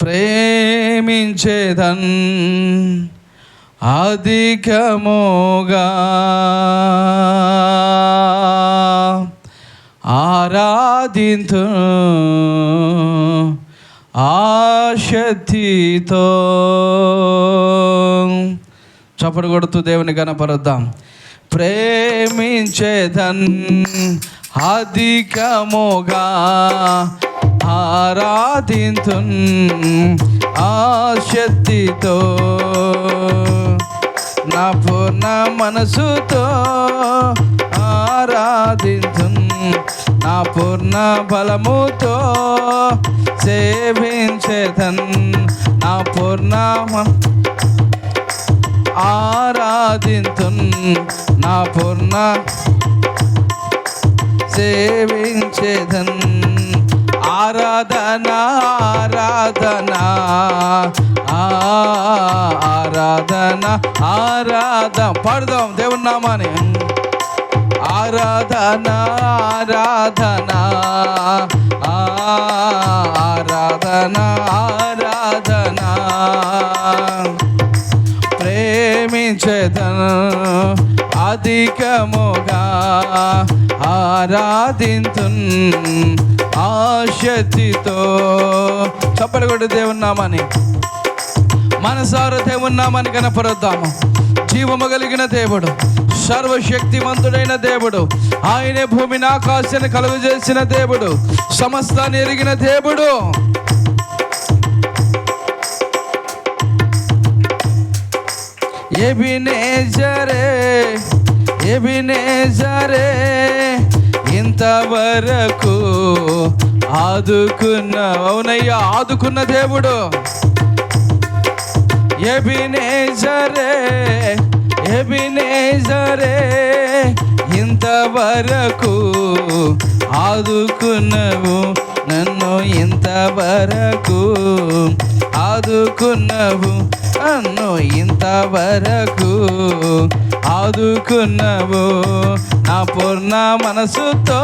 ప్రేమించేదన్ అధికముగా. ఆరాధింతు ఆశక్తితో చప్పడు కొడుతూ దేవుని కనపరుద్దాం ప్రేమించేదన్ అధికముగా. ఆరాధింతున్ ఆశక్తితో నా పూర్ణ మనసుతో ఆరాధింతున్ నా పూర్ణ బలముతో సేవించేదన్ నా పూర్ణ మన- ఆరాధింతున్ నా పూర్ణ సేవించేదన్. ఆరాధనా ఆరాధనా ఆ, ఆరాధన ఆరాధన పాడదాం దేవుని నామాని ఆరాధన ఆరాధన ఆరాధన ఆరాధన. ప్రేమించేదను అధికముగా ఆరాధింతున్. ఆశక్తితో చప్పటి కొట్టి దేవున్నామని నామాని మనసార దేవుని కనపరుద్దాము జీవము కలిగిన దేవుడు సర్వశక్తివంతుడైన దేవుడు ఆయనే భూమిని ఆకాశాన్ని కలుగు చేసిన దేవుడు సమస్తాన్ని ఎరిగిన దేవుడు. ఎబినేజరే ఎబినేజరే. ఇంతవరకు ఆదుకున్న అవునయ్యా ఆదుకున్న దేవుడు ఎబినేజరే ఎబినేజరే ఇంతవరకు ఆదుకున్నవు. నన్ను ఇంతవరకు ఆదుకున్నవు. నన్ను ఇంతవరకు ఆదుకున్నవు. నా పూర్ణ మనసుతో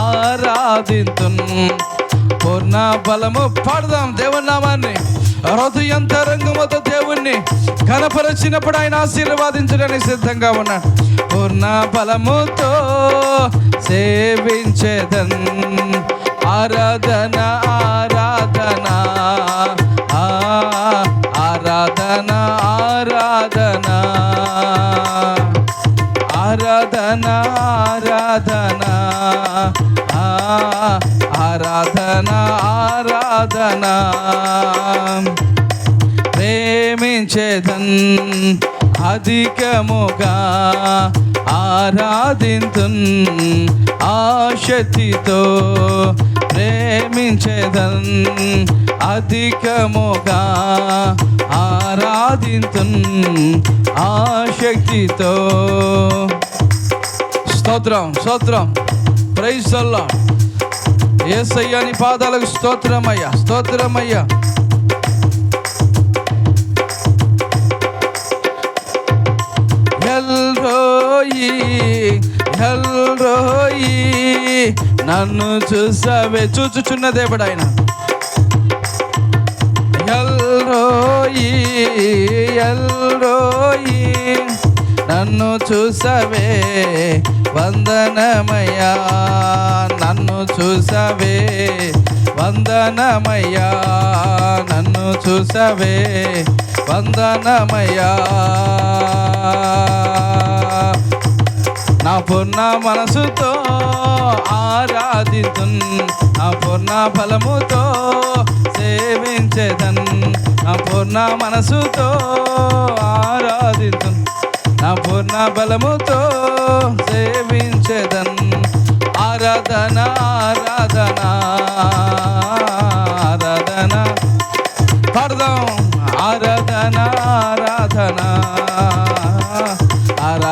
ఆరాధింతున్. పూర్ణ బలము పాడదాం దేవునామాన్ని హృదయంతరంగముతో దేవుణ్ణి కనపరచినప్పుడు ఆయన ఆశీర్వాదించడానికి సిద్ధంగా ఉన్నాడు పూర్ణ బలముతో సేవించేదన్. ఆరాధన ఆరాధన. ఆ, ఆరాధన ఆరాధన. ఆరాధన ఆరాధన. ఆరాధన ఆరాధన. ప్రేమించేదన్ అధికముగా ఆరాధింతున్ ఆశతితో ప్రేమించేదన్ అధికముగా ఆరాధింతున్ ఆశక్తితో. స్తోత్రం స్తోత్రం. ప్రైజ్ అల్లా నీ పాదాలకు స్తోత్రమయ్యా స్తోత్రమయ్యా. ఎల్రోయి ఎల్రోయి నన్ను చూసావే. చూచుచున్న దేవుడు ఆయన. El Roi. నన్ను చూసవే. వందనమయ్యా. నన్ను చూసవే. వందనమయ్యా. నన్ను చూసవే. వందనమయ్యా. నా పూర్ణ మనసుతో ఆరాధితున్. నా పూర్ణ ఫలముతో సేవించేదన్. నా పూర్ణ మనసుతో ఆరాధితున్. నా పూర్ణ బలముతో సేవించేదన్. ఆరాధనా ఆరాధన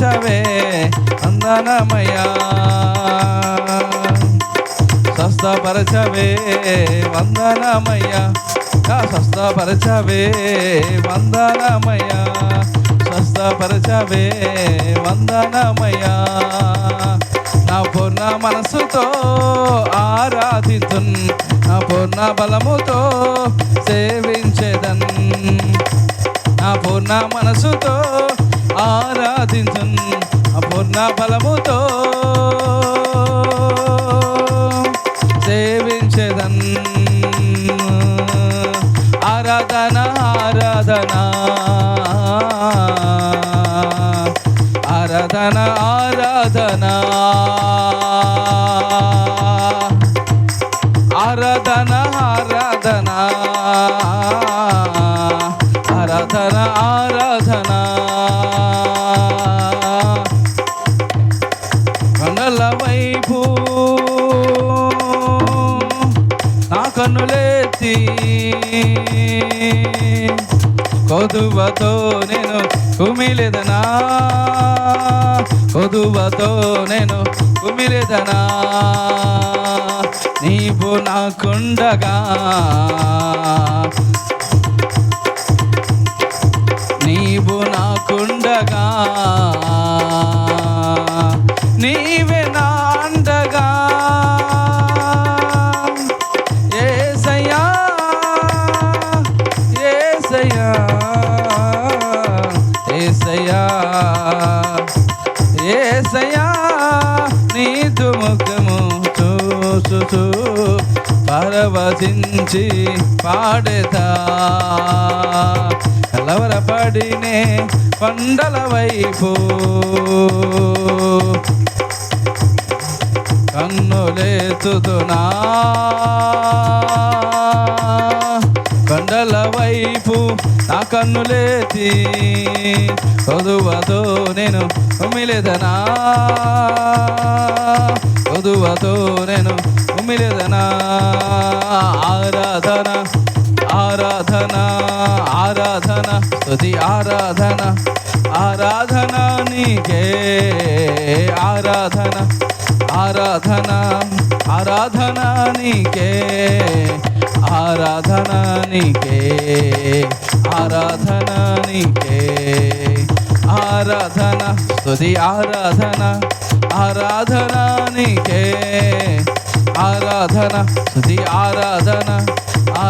చవే వందనమయ్యా. స్వస్థపరచవే వందనమయ్యా. ఆ స్వస్థపరచవే వందనమయ్యా. స్వస్థపరచవే వందనమయ్యా. నా పూర్ణ మనసుతో ఆరాధితున్ నా పూర్ణ బలముతో సేవించేదన్. నా పూర్ణ మనసుతో ఆరాధించు అపూర్ణ బలముతో సేవించదన్. ఆరాధన ఆరాధన. ఆరాధన ఆరాధన. ఆరాధన ఆరాధన. ఆరాధన కొదువతో నేను కుమిలేదనా? కొదువతో నేను కుమిలేదనా? నీవు నాకుండగా. నీవు నాకుండగా. నీవే నా పరవశించి పాడేదా కలవరపడినే కొండల వైపు. కన్నులేతుదునా కొండల వైపు నా కన్నులేతి కొదువతో నేను ఉమిలేదనా కొదువతో నేను ఉమిలేదనా ఆరాధన ఆరాధన ఆరాధన స్తుతి ఆరాధన ఆరాధన నీకే ఆరాధన ఆరాధన ఆరాధన నీకే ఆరాధన నీకే ఆరాధన నీకే. ఆరాధన తుది ఆరాధన ఆరాధన నీకే. ఆరాధన తుది ఆరాధన ఆరాధన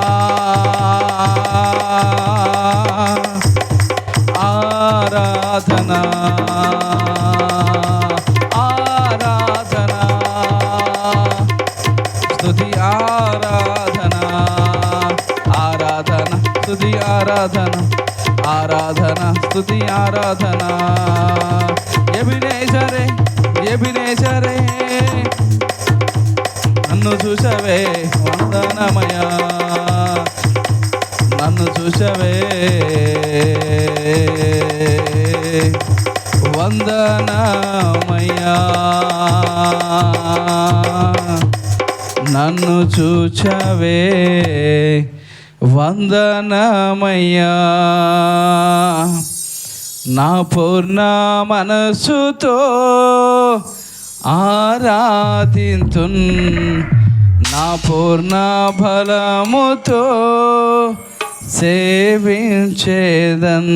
ఆరాధనా. ఆరాధన. స్తుతి ఆరాధన. ఆరాధన స్తుతి ఆరాధన. ఆరాధన స్తుతి ఆరాధన. ఎబినేసరే ఎబినేసరే నన్ను చూసవే వందనమయా నన్ను చూసవే వందనమయ్యా. నన్ను చూచవే వందనమయ్యా. నా పూర్ణ మనసుతో ఆరాధింతున్. నా పూర్ణ బలముతో సేవించేదన్.